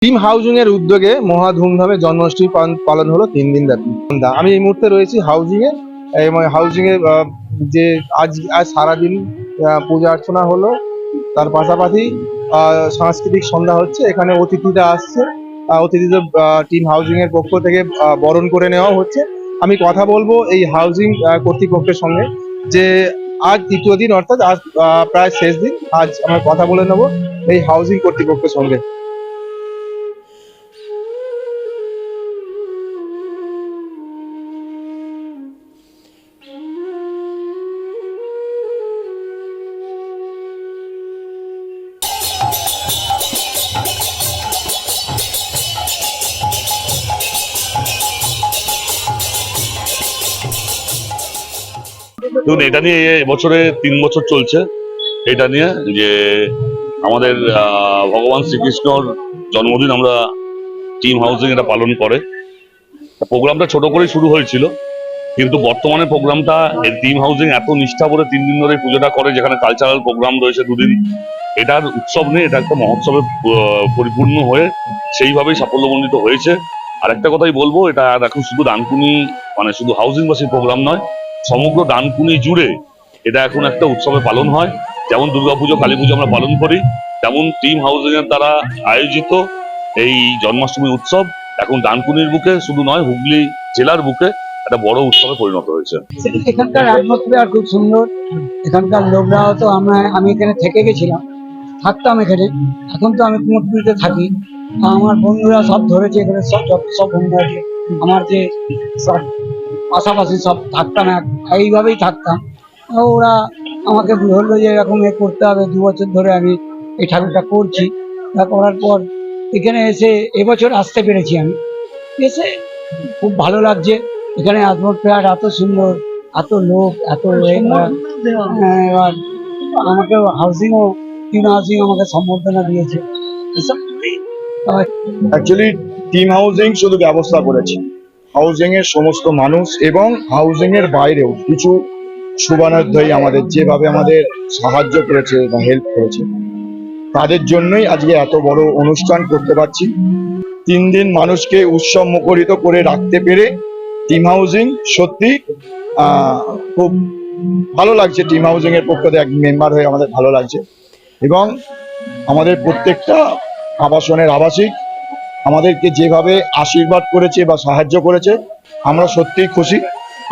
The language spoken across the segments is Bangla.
টিম হাউজিং এর উদ্যোগে মহা ধুমধামে জন্মাষ্টমী পালন- হলো তিন দিন ব্যাপী। আমি এই মুহূর্তে রয়েছি হাউজিং এ। এবং হাউজিং এ আহ, যে আজ আজ সারাদিন পূজা অর্চনা হলো। তার পাশাপাশি সাংস্কৃতিক সন্ধ্যা হচ্ছে। এখানে অতিথিরা আসছে। অতিথিদের টিম হাউজিং এর পক্ষ থেকে বরণ করে নেওয়া হচ্ছে। আমি কথা বলব এই হাউজিং কর্তৃপক্ষের সঙ্গে যে আজ তৃতীয় দিন অর্থাৎ আজ প্রায় শেষ দিন। আজ আমরা কথা বলে নেব এই হাউজিং কর্তৃপক্ষের সঙ্গে। দেখুন, এটা নিয়ে এবছরে তিন বছর চলছে। এটা নিয়ে যে আমাদের ভগবান শ্রীকৃষ্ণর জন্মদিন আমরা টিম হাউসিং এটা পালন করে। প্রোগ্রামটা ছোট করেই শুরু হয়েছিল, কিন্তু বর্তমানে প্রোগ্রামটা এই টিম হাউসিং এত নিষ্ঠা করে তিন দিন ধরে পুজোটা করে, যেখানে কালচারাল প্রোগ্রাম রয়েছে দুদিন, এটার উৎসব নিয়ে এটা একটা মহোৎসবে পরিপূর্ণ হয়ে সেইভাবেই সাফল্যমণ্ডিত হয়েছে। আর একটা কথাই বলব, এটা এখন শুধু ডানকুনি মানে শুধু হাউসিং বাসীর প্রোগ্রাম নয় সমগ্র ডানকুনি জুড়ে এটা এখন একটা উৎসবে পালন হয়। যেমন দুর্গাপুজো কালী পুজো আমরা পালন করি, তেমন টিম হাউসিং এর দ্বারা আয়োজিত এই জন্মাষ্টমী উৎসব এখন ডানকুনির বুকে, শুধু নয়, হুগলি জেলার বুকে একটা বড় উৎসবে পরিণত হয়েছে। এখানকার অ্যাটমসফিয়ার খুব সুন্দর। এখানকার লোকরাও তো আমরা, আমি এখানে থেকে গেছিলাম, থাকতাম এখানে। এখন তো আমি কুমোরটুলিতে থাকি। আমার বন্ধুরা সব ধরেছে এখানে, সব সব বন্ধু আছে। আমার যে পাশাপাশি সব থাকতাম এক- এইভাবেই থাকতাম। ওরা আমাকে বলল যে এরকম এ করতে হবে দু বছর ধরে আমি এই ঠাকুরটা করছি। তা করার পর এখানে এসে এবছর আসতে পেরেছি আমি। এসে খুব ভালো লাগছে। এখানে অ্যাটমসফিয়ার এত সুন্দর এত লোক এত আহ, এবার। আমাকে হাউসিংও টিম হাউসিং আমাকে সম্বর্ধনা দিয়েছে। এসব অ্যাকচুয়ালি টিম হাউসিং শুধু ব্যবস্থা করেছে। হাউজিং এর সমস্ত মানুষ এবং হাউজিং এর বাইরেও কিছু শুভানুধ্যায়ী আমাদের যেভাবে আমাদের সাহায্য করেছে বা হেল্প করেছে, তাদের জন্যই আজকে এত বড় অনুষ্ঠান করতে পারছি। তিন দিন মানুষকে উৎসব মুখরিত করে রাখতে পেরে টিম হাউজিং সত্যি খুব ভালো লাগছে। টিম হাউজিং এর পক্ষ থেকে এক মেম্বার হয়ে আমাদের ভালো লাগছে। এবং আমাদের প্রত্যেকটা আবাসনের আবাসিক আমাদেরকে যেভাবে আশীর্বাদ করেছে বা সাহায্য করেছে, আমরা সত্যিই খুশি।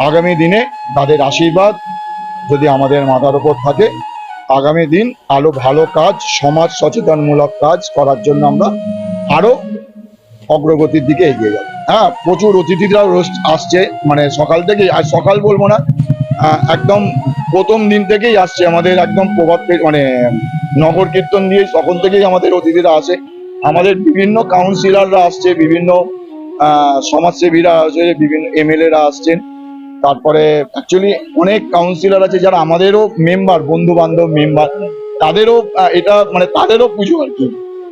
আগামী দিনে তাদের আশীর্বাদ যদি আমাদের মাথার উপর থাকে, আগামী দিন আরও ভালো কাজ, সমাজ সচেতনমূলক কাজ করার জন্য আমরা আরও অগ্রগতির দিকে এগিয়ে যাব। হ্যাঁ প্রচুর অতিথিরাও আসছে মানে সকাল থেকেই, আর সকাল বলব না একদম প্রথম দিন থেকেই আসছে আমাদের একদম প্রভাব মানে নগর কীর্তন দিয়ে তখন থেকেই আমাদের অতিথিরা আসে। আমাদের বিভিন্ন কাউন্সিলররা আসছে, বিভিন্ন সমাজসেবীরা আছে বিভিন্ন এমএলএরা আসছেন। তারপরে অ্যাকচুয়ালি অনেক কাউন্সিলর আছে যারা আমাদেরও মেম্বার বন্ধু বান্ধব মেম্বার তাদেরও এটা মানে তাদেরও পুজো আর কি।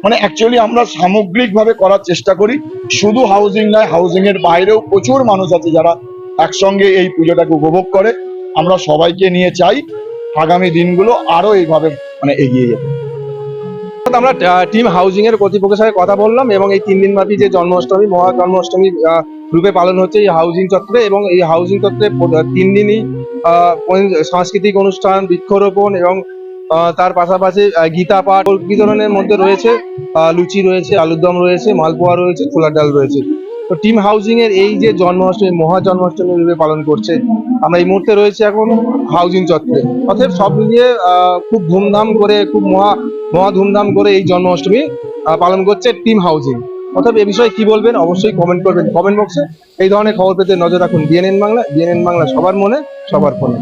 মানে অ্যাকচুয়ালি আমরা সামগ্রিকভাবে করার চেষ্টা করি। শুধু হাউজিং নয় হাউজিং এর বাইরেও প্রচুর মানুষ আছে যারা একসঙ্গে এই পুজোটাকে উপভোগ করে। আমরা সবাইকে নিয়ে চাই, আগামী দিনগুলো আরও এইভাবে মানে এগিয়ে যেতে। আমরা টিম হাউজিং এর কর্তৃপক্ষের সাথে কথা বললাম এবং এই তিন দিন ব্যাপী যে জন্মাষ্টমী, মহা জন্মাষ্টমী রূপে পালন হচ্ছে এই হাউজিং চত্রে এবং এই হাউজিং চত্বরে প- তিন দিনই সাংস্কৃতিক অনুষ্ঠান, বৃক্ষরোপণ এবং তার পাশাপাশি গীতা পাঠ, বিতরণের মধ্যে রয়েছে লুচি রয়েছে আলুর দম রয়েছে, মালপোয়া রয়েছে, ছোলার ডাল রয়েছে। তো টিম হাউজিং এর এই যে জন্মাষ্টমী, মহা জন্মাষ্টমী রূপে পালন করছে, আমরা এই মুহূর্তে রয়েছে এখন হাউজিং চত্বরে। অতএব সব মিলিয়ে খুব ধুমধাম করে, খুব মহা মহা ধুমধাম করে এই জন্মাষ্টমী পালন করছে টিম হাউজিং। অর্থাৎ এ বিষয়ে কি বলবেন, অবশ্যই কমেন্ট করবেন কমেন্ট বক্সে এই ধরনের খবর পেতে নজর রাখুন বিএনএন বাংলা বিএনএন বাংলা সবার মনে, সবার ফোনে।